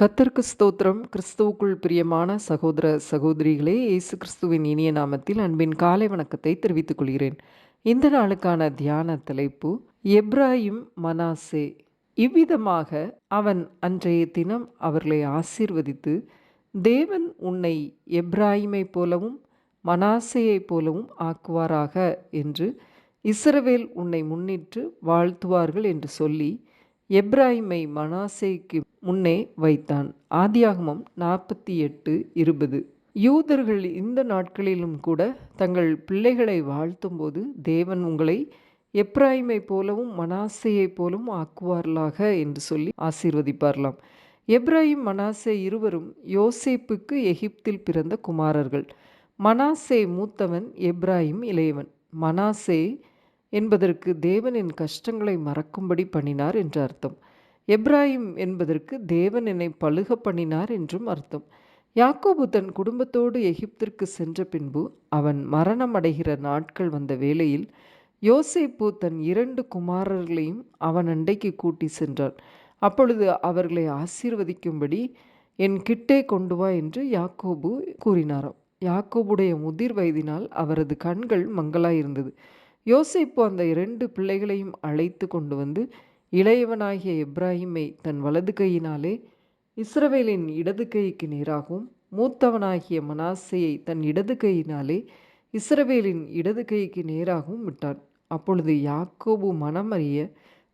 கத்திற்கு ஸ்தோத்திரம். கிறிஸ்துவுக்குள் பிரியமான சகோதர சகோதரிகளே இயேசு கிறிஸ்துவின் இனிய நாமத்தில் அன்பின் காலை வணக்கத்தை தெரிவித்துக் கொள்கிறேன். இந்த நாளுக்கான தியான தலைப்பு எப்ராஹிம் மனாசே. இவ்விதமாக அவன் அன்றைய தினம் அவர்களை ஆசீர்வதித்து தேவன் உன்னை எப்ராஹிமைப் போலவும் மனாசேயைப் போலவும் ஆக்குவாராக என்று இஸ்ரவேல் உன்னை முன்னிட்டு வாழ்த்துவார்கள் என்று சொல்லி எப்ராஹிமை மனாசேக்கு முன்னே வைத்தான். ஆதியாகமம் நாற்பத்தி எட்டு இருபது. யூதர்கள் இந்த நாட்களிலும் கூட தங்கள் பிள்ளைகளை வாழ்த்தும்போது தேவன் உங்களை எப்ராஹிமை போலவும் மனாசையைப் போலவும் ஆக்குவார்களாக என்று சொல்லி ஆசீர்வதிப்பார்களாம். எப்ராஹிம் மனாசே இருவரும் யோசேப்புக்கு எகிப்தில் பிறந்த குமாரர்கள். மனாசே மூத்தவன் எப்ராஹிம் இளையவன். மனாசே என்பதற்கு தேவனின் கஷ்டங்களை மறக்கும்படி பண்ணினார் என்று அர்த்தம். எப்ராஹிம் என்பதற்கு தேவன் என்னை பழுக பண்ணினார் என்றும் அர்த்தம். யாக்கோபு தன் குடும்பத்தோடு எகிப்திற்கு சென்ற பின்பு அவன் மரணம் அடைகிற நாட்கள் வந்த வேளையில் யோசேப்பு தன் இரண்டு குமாரர்களையும் அவன் அண்டைக்கு கூட்டி சென்றான். அப்பொழுது அவர்களை ஆசீர்வதிக்கும்படி என் கிட்டே கொண்டு வா என்று யாக்கோபு கூறினாராம். யாக்கோபுடைய முதிர் வயதினால் அவரது கண்கள் மங்களாயிருந்தது. யோசிப்பு அந்த இரண்டு பிள்ளைகளையும் அழைத்து கொண்டு வந்து இளையவனாகிய இப்ராஹிமை தன் வலது கையினாலே இஸ்ரவேலின் இடது கைக்கு நேராகவும் மூத்தவனாகிய மனாசையை தன் இடது கையினாலே இஸ்ரவேலின் இடது கைக்கு நேராகவும் விட்டான். அப்பொழுது யாக்கோபு மனமறிய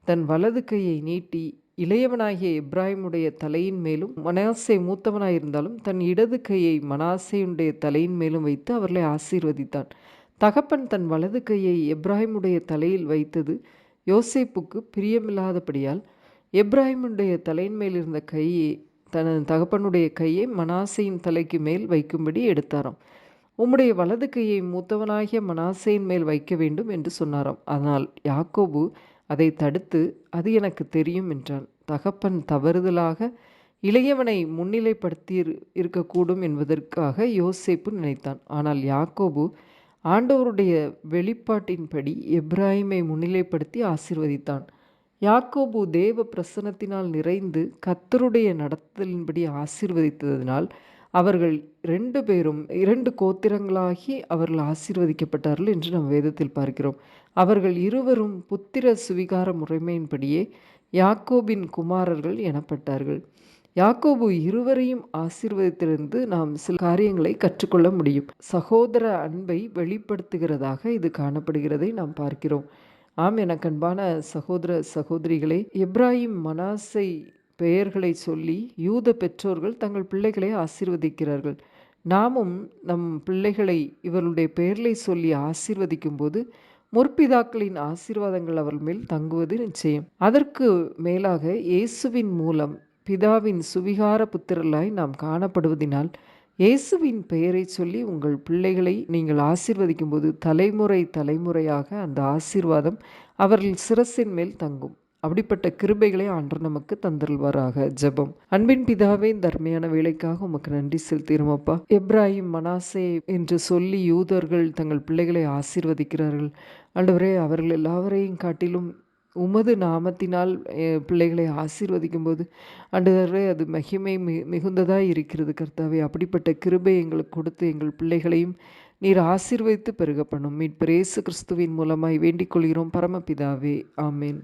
தன் வலது கையை நீட்டி இளையவனாகிய இப்ராஹிமுடைய தலையின் மேலும் மனாசை மூத்தவனாயிருந்தாலும் தன் இடது கையை மனாசையுடைய தலையின் மேலும் வைத்து அவர்களை ஆசீர்வதித்தான். தகப்பன் தன் வலது கையை எப்ராஹிமுடைய தலையில் வைத்தது யோசேப்புக்கு பிரியமில்லாதபடியால் எப்ராஹிமுடைய தலையின் மேல் இருந்த கையை தனது தகப்பனுடைய கையை மனாசையின் தலைக்கு மேல் வைக்கும்படி எடுத்தாராம். உம்முடைய வலது கையை மூத்தவனாகிய மனாசையின் மேல் வைக்க வேண்டும் என்று சொன்னாராம். ஆனால் யாக்கோபு அதை தடுத்து அது எனக்கு தெரியும் என்றான். தகப்பன் தவறுதலாக இளையவனை முன்னிலைப்படுத்தி இருக்கக்கூடும் என்பதற்காக யோசேப்பு நினைத்தான். ஆனால் யாக்கோபு ஆண்டவருடைய வெளிப்பாட்டின்படி எப்ராஹிமை முன்னிலைப்படுத்தி ஆசிர்வதித்தான். யாக்கோபு தேவ பிரசனத்தினால் நிறைந்து கத்தருடைய நடத்தலின்படி ஆசிர்வதித்ததினால் அவர்கள் ரெண்டு பேரும் இரண்டு கோத்திரங்களாகி அவர்கள் ஆசீர்வதிக்கப்பட்டார்கள் என்று நம் வேதத்தில் பார்க்கிறோம். அவர்கள் இருவரும் புத்திர சுவிகார முறைமையின்படியே யாக்கோபின் குமாரர்கள் எனப்பட்டார்கள். யாக்கோபு இருவரையும் ஆசீர்வதித்திருந்து நாம் சில காரியங்களை கற்றுக்கொள்ள முடியும். சகோதர அன்பை வெளிப்படுத்துகிறதாக இது காணப்படுகிறதை நாம் பார்க்கிறோம். ஆம் என கண்பான சகோதர சகோதரிகளே இப்ராஹிம் மனாசை பெயர்களை சொல்லி யூத பெற்றோர்கள் தங்கள் பிள்ளைகளை ஆசீர்வதிக்கிறார்கள். நாமும் நம் பிள்ளைகளை இவருடைய பெயர்களை சொல்லி ஆசீர்வதிக்கும் போது முற்பிதாக்களின் ஆசீர்வாதங்கள் அவர் மேல் தங்குவது நிச்சயம். அதற்கு மேலாக இயேசுவின் மூலம் பிதாவின் சுவிகார புத்திரலாய் நாம் காணப்படுவதினால் இயேசுவின் பெயரை சொல்லி உங்கள் பிள்ளைகளை நீங்கள் ஆசீர்வதிக்கும் போது தலைமுறை தலைமுறையாக அந்த ஆசீர்வாதம் அவர்கள் சிரசின் மேல் தங்கும். அப்படிப்பட்ட கிருபைகளை ஆண்டு நமக்கு தந்தருள்வாராக. ஜபம். அன்பின் பிதாவே தர்மையான வேலைக்காக உமக்கு நன்றி செலுத்திருமப்பா எப்ராஹிம் மனாசே என்று சொல்லி யூதர்கள் தங்கள் பிள்ளைகளை ஆசீர்வதிக்கிறார்கள். ஆண்டவரே அவர்கள் எல்லாவரையும் காட்டிலும் உமது நாமத்தினால் பிள்ளைகளை ஆசீர்வதிக்கும் போது அன்றுதரே அது மகிமை மி மிகுந்ததாக இருக்கிறது கர்த்தாவே. அப்படிப்பட்ட கிருபை எங்களுக்கு கொடுத்து எங்கள் பிள்ளைகளையும் நீர் ஆசீர்வதித்து பெருக பண்ணும். இயேசு கிறிஸ்துவின் மூலமாய் வேண்டிக் கொள்கிறோம் பரமபிதாவே. ஆமேன்.